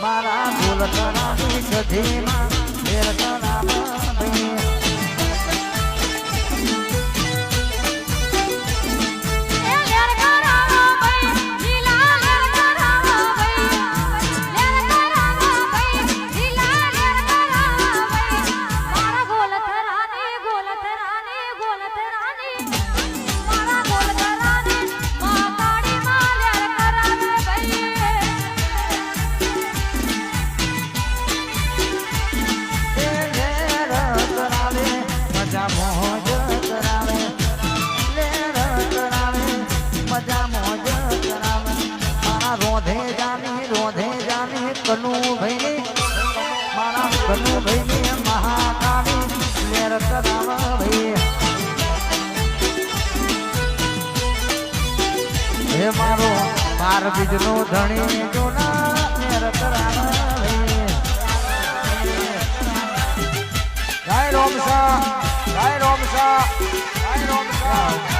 મારા ભૂલ કરા ની સધીમાં ફેર કરા મજા મોજ કરાવે લેર કરાવે મજા મોજ કરાવે મારા રોધે જાની રોધે જાની કનુ ભાઈ મારા કનુ ભાઈ મહાકાળી લેર કરાવ ભાઈ હે મારો બાર બીજનો ધણી, જોના લેર કરાવ. જય રોમસા જય રોમસા જય રોમસા